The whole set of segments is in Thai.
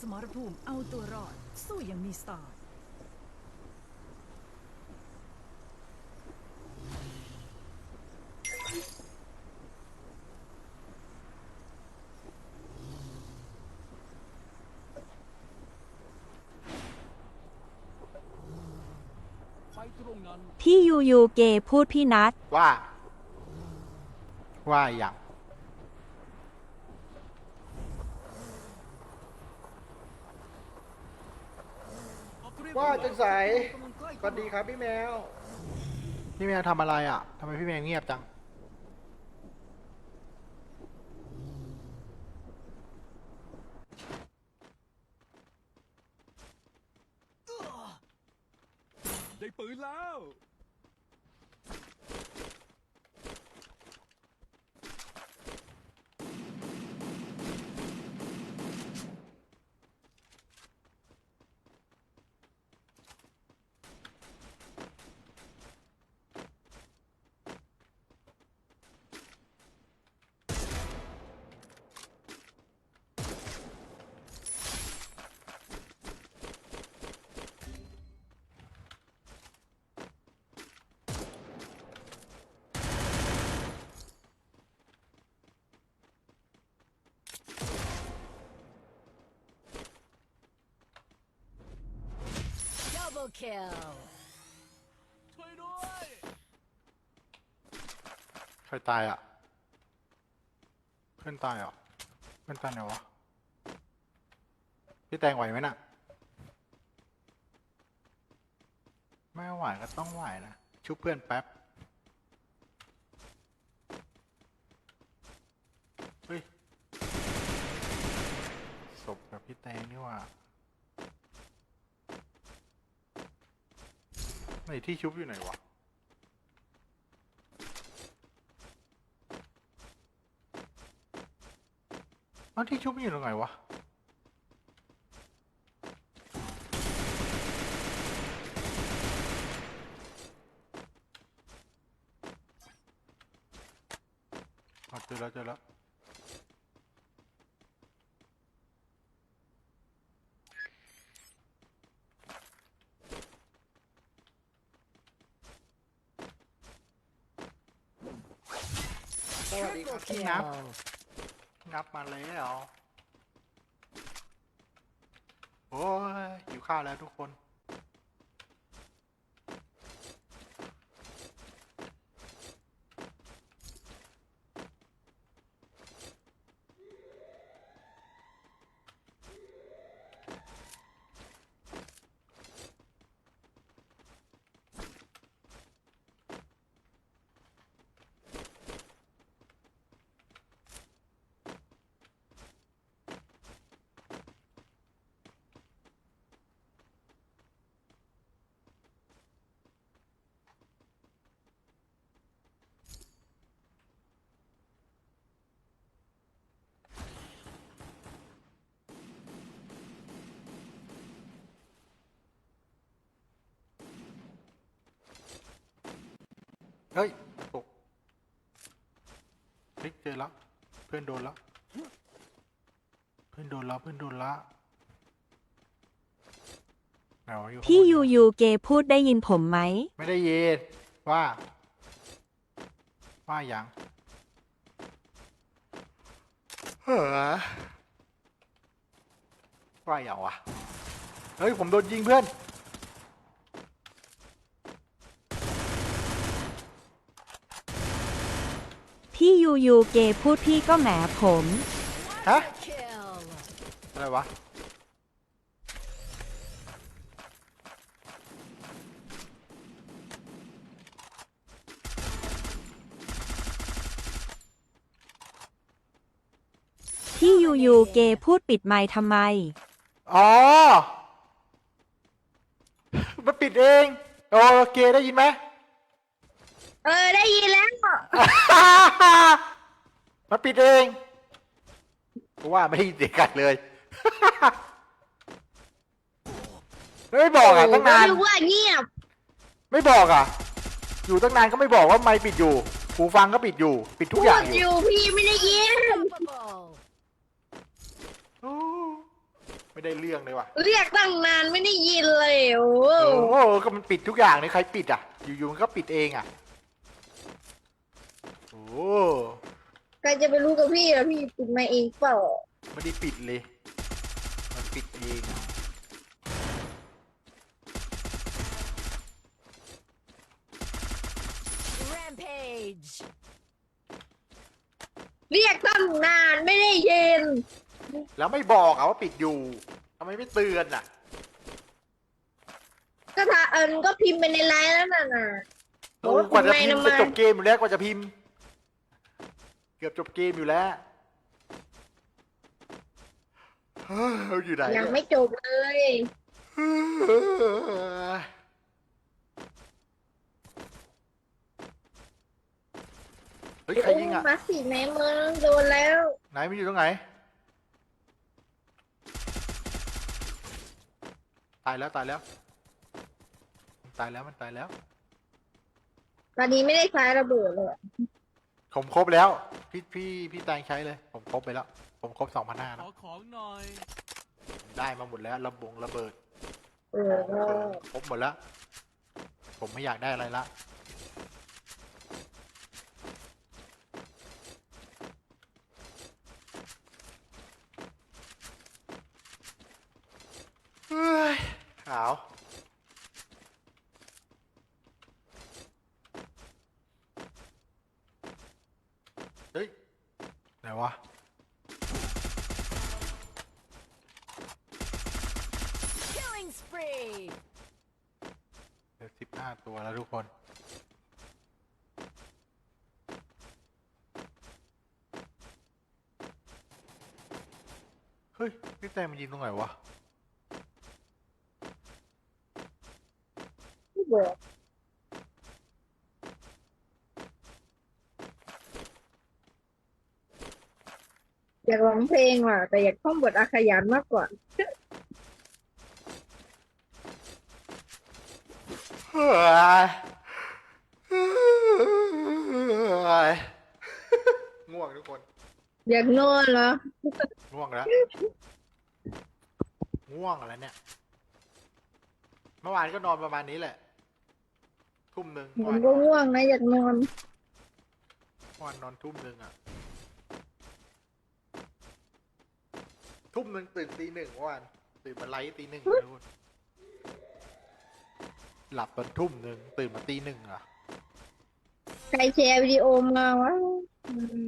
สมรภูมิเอาตัวรอด สู้อยังมีสไตล์ไปตรงนั้นพี่ยูยูเกพูดพี่นัทว่า ว่าอย่าง ว่าจังใสสวัสดีครับพี่แมว พี่แมวทำอะไรอะทำไมพี่แมวเงียบจัง kill ช่วยด้วย ใครตายอะ เพื่อนตายเหรอเพื่อนตายไหนวะ พี่แตงไหวไหมน่ะ ไม่ไหวก็ต้องไหวนะ ชุบเพื่อนแป๊บ เฮ้ยศพกับพี่แตงนี่หว่า ไหนที่ชุบอยู่ไหนวะ อ้าวที่ชุบอยู่ตรงไหนวะอ๋อเจอแล้วเจอแล้ว วัสดีครับพี่นับ นับมาแล้วโอ้ยหิวข้าวแล้วทุกคน เฮ้ยตกเฮ้ยเจอแล้วเพื่อนโดนแล้วเพื่อนโดนแล้วเพื่อนโดนละไหนวะอยู่ข้างบนพี่ยูยูเกพูดได้ยินผมไหม ไม่ได้ยินว่า ว่าอย่างเฮ้อว่าอย่างวะเฮ้ยผมโดนยิงเพื่อน พี่ยูยูเกพูดพี่ก็แหมผม ฮะ kill อะไรวะ พี่ยูยูเกพูดปิดไมค์ทำไม อ๋อ มันปิดเอง โอเคได้ยินไหม เออได้ยินแล้วมันปิดเองเพราะว่าไม่ได้ยินเสียงกันเลย ไม่บอกอะตั้งนานนึกว่าเงียบ ไม่บอกอะ อยู่ตั้งนานก็ไม่บอกว่าไม่ปิดอยู่ หูฟังก็ปิดอยู่ ปิดทุกอย่างพูดออยู่ยู่พี่ไม่ได้ยิน Unstoppable โอ้ไม่ได้เรื่องเลยว่ะ เรียกตั้งนานไม่ได้ยินเลยโอ้โอ้โหก็มันปิดทุกอย่างเลยใครปิดอะ อยู่ๆมันก็ปิดเองอะ โอ้ใครจะไปรู้กับพี่ล่ะพี่ปิดมาเองเปล่าไม่ได้ปิดเลย มันปิดเองอะแรมเพจเรียกตั้งนานไม่ได้ยินแล้วไม่บอกอะว่าปิดอยู่ทำไมไม่เตือนอะ ก็ถ้าเอิญก็พิมพ์ไปในไลน์แล้วน่ะน่ะโอ้ยกว่าจะพิมทำพ์ไมจะทำไมจบเกมอยู่แล้วกว่าจะพิมพ์ เกือบจบเกมอยู่แล้วเฮ้ยอยู่ไหนยังเนี่ยไม่จบเลย เฮ้ยใครยิงอะ มาสีแม่เมืองโดนแล้ว ไหนมันอยู่ตรงไหน ตายแล้วตายแล้วมันตายแล้วมันตายแล้ว ตอนนี้ไม่ได้ใช้ระเบิดเลย ผมครบแล้ว พี่พี่พี่แตงใช้เลย ผมครบไปแล้ว ผมครบสองพันห้าขแล้วอของหน่อย ได้มาหมดแล้วระบงระเบิดเออครบหมดแล้ว ผมไม่อยากได้อะไรละ เฮ้ยขาว เฮ้ย ไหนวะ killing spree เหลือสิบห้าตัวแล้วทุกคน เฮ้ย พี่แต้มมันยิงตรงไหนวะที่บอ อยากร้องเพลงว่ะ แต่อยากท่องบทอาขยานมากกว่า เฮ้ยเฮ้ยง่วงทุกคน อยากนอนเหรอ ง่วงแล้ว ง่วงแล้วเนี่ย เมื่อวานก็นอนประมาณนี้แหละ ทุ่มหนึ่งผมก็ง่วงนะ อยากนอน เมื่อวานนอนทุ่มหนึ่งอะ ทุ่มหนึ่งตื่นตีหนึ่งเมื่อวานตื่นมาไลฟ์ตีหนึ่งนะทุกคนหลับตอนทุ่มหนึ่งตื่นมาตีหนึ่งอะใครแชร์วิดีโอมาวะอืม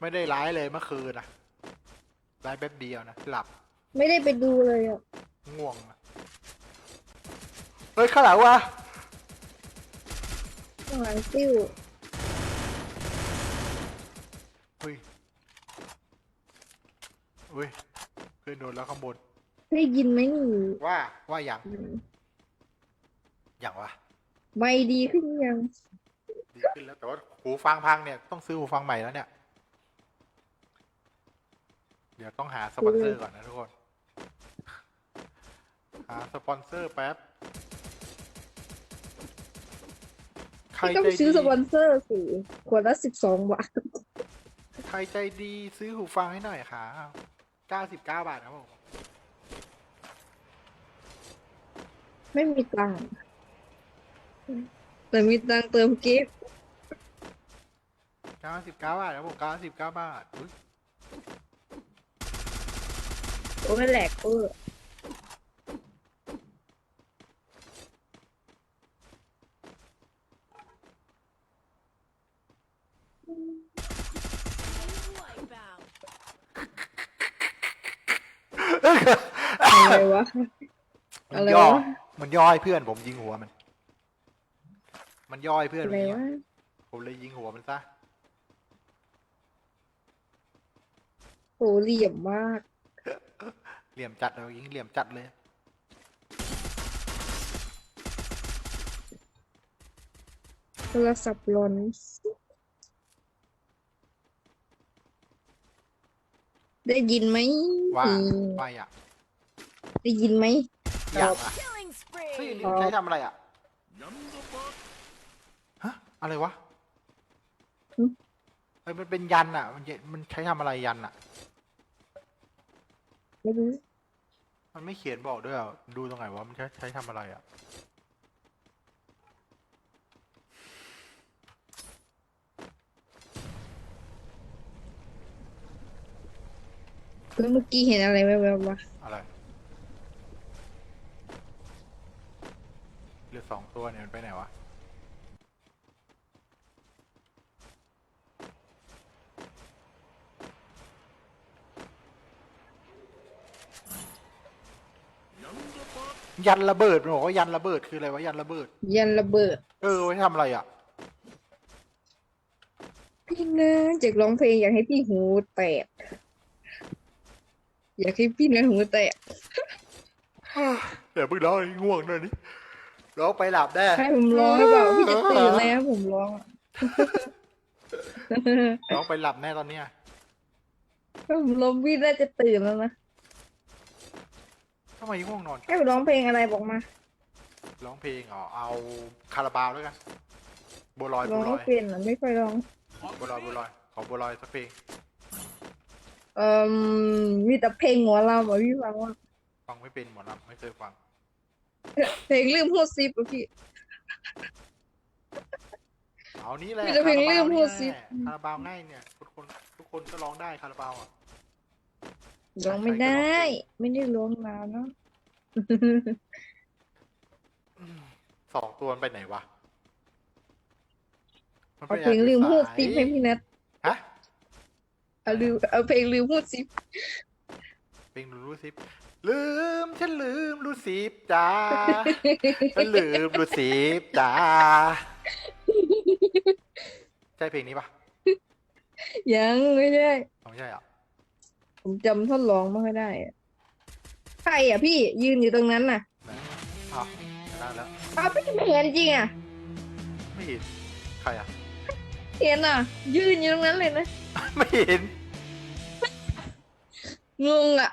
ไม่ได้ไลฟ์เลยเมื่อคืนอะไลฟ์แป๊บเดียวนะหลับไม่ได้ไปดูเลยอะง่วงอะเฮ้ยข้างหลังวะข้างหลังซิ่ว เฮ้ย เฮ้ยเพื่อนโดนแล้วข้างบน ได้ยินไหมนี่ว่าว่าอย่างอืมอย่างวะไม่ดีขึ้นยัง ดีขึ้นแล้วแต่ว่าหูฟังพังเนี่ยต้องซื้อหูฟังใหม่แล้วเนี่ย เดี๋ยวต้องหาสปอนเซอร์ก่อนนะทุกคน หาสปอนเซอร์แป๊บใครไม่ต้องใจซื้อดีสปอนเซอร์สิขวดละสิบสองบาท ใครใจดีซื้อหูฟังให้หน่อยค่ะ 99 บาทครับผมไม่มีตังค์แต่มีตังค์เติมกิฟต์99 บาทครับผม99 บาทอุ๊ย โอ้ยแหลกเออ อะไรวะ มัอะนไรย่อวะมันย่อให้เพื่อนผมยิงหัวมัน มันย่อให้เพื่อนอะผมไรยิงวะผมเลยยิงหัวมันซะ โหเหลี่ยมมาก เหลี่ยมจัดเลยยิงเหลี่ยมจัดเลย โทรศัพท์หลอน ได้ยินไหมว่าอืมว่าอะได้ยินไหมอยากอะ killing เฮ้ยอัน spree นี่มันใช้ทำอะไรอะย้ำระเบิดฮะอะไรวะเอ้ยมันเป็นยันอะ มันเยมันใช้ทำอะไรยันอะ ไม่รู้มันไม่เขียนบอกด้วยอะดูตรงไหนวะมันใช้ใช้ทำอะไรอะ แล้วเมื่อกี้เห็นอะไรแวบๆวะอะไรเหลือสองตัวเนี่ยมันไปไหนวะ ยันระเบิดมันบอกว่ายันระเบิดคืออะไรวะยันระเบิด ยันระเบิดเออไว้ทำอะไรอะ พี่นะจากร้องเพลงอยากให้พี่หูแตก อยากให้พี่นะหูแตกเดี๋ยวมึงร้องให้ง่วงหน่อยนี่ร้องไปหลับได้ให้ผมร้องให้เปล่าพี่จะตื่นแล้วผมร้องอะร้องไปหลับแน่ตอนเนี้ยถ้าผมร้องพี่น่าจะตื่นแล้วนะทำไมง่วงนอน ให้ผมร้องเพลงอะไรบอกมา ร้องเพลงเหรอเอาคาราบาวด้วยกันบัวลอยร้บัอวงลไม่อยเป็นอะไม่ค่อยร้องบัวลอยบัวลอยขอบัวลอยสักเพลง เอ่อมีแต่เพลงหัวเราอะพี่ฟังว่า ฟังไม่เป็นหมดลำไม่เคยฟัง เพลงลืมหัวซิปอะพี่ เอานี้แหละมีแต่เพลงคาราบาวเรื่องพูนี่ดสิแหละคาราบาวง่ายเนี่ย ทุกคนทุกคนก็ร้องได้คาราบาวอะ ร้องไม่ได้ ไม่ได้ร้องนานเนาะ สองตัวมันไปไหนวะมันเอาไปเพลงลืมหัวสายซิปให้พี่นัทฮะ เอาลืมเอาเพลงลืมหัวซิปเพลงรู้สิบลืมฉันลืมรู้สิบจ้าฉันลืมรู้สิบจ้าใช่เพลงนี้ปะยังไม่ได้ ไม่ใช่อะผมจำท่อนร้องไม่ค่อยได้อะใครอะพี่ยืนอยู่ตรงนั้นน่ะไหนอ้าวได้แล้วอ้าวพี่ไม่เห็นจริงอะไม่เห็นใครอะเห็นอะ ยืนอยู่ตรงนั้นเลยนะ ไม่เห็น งงอะ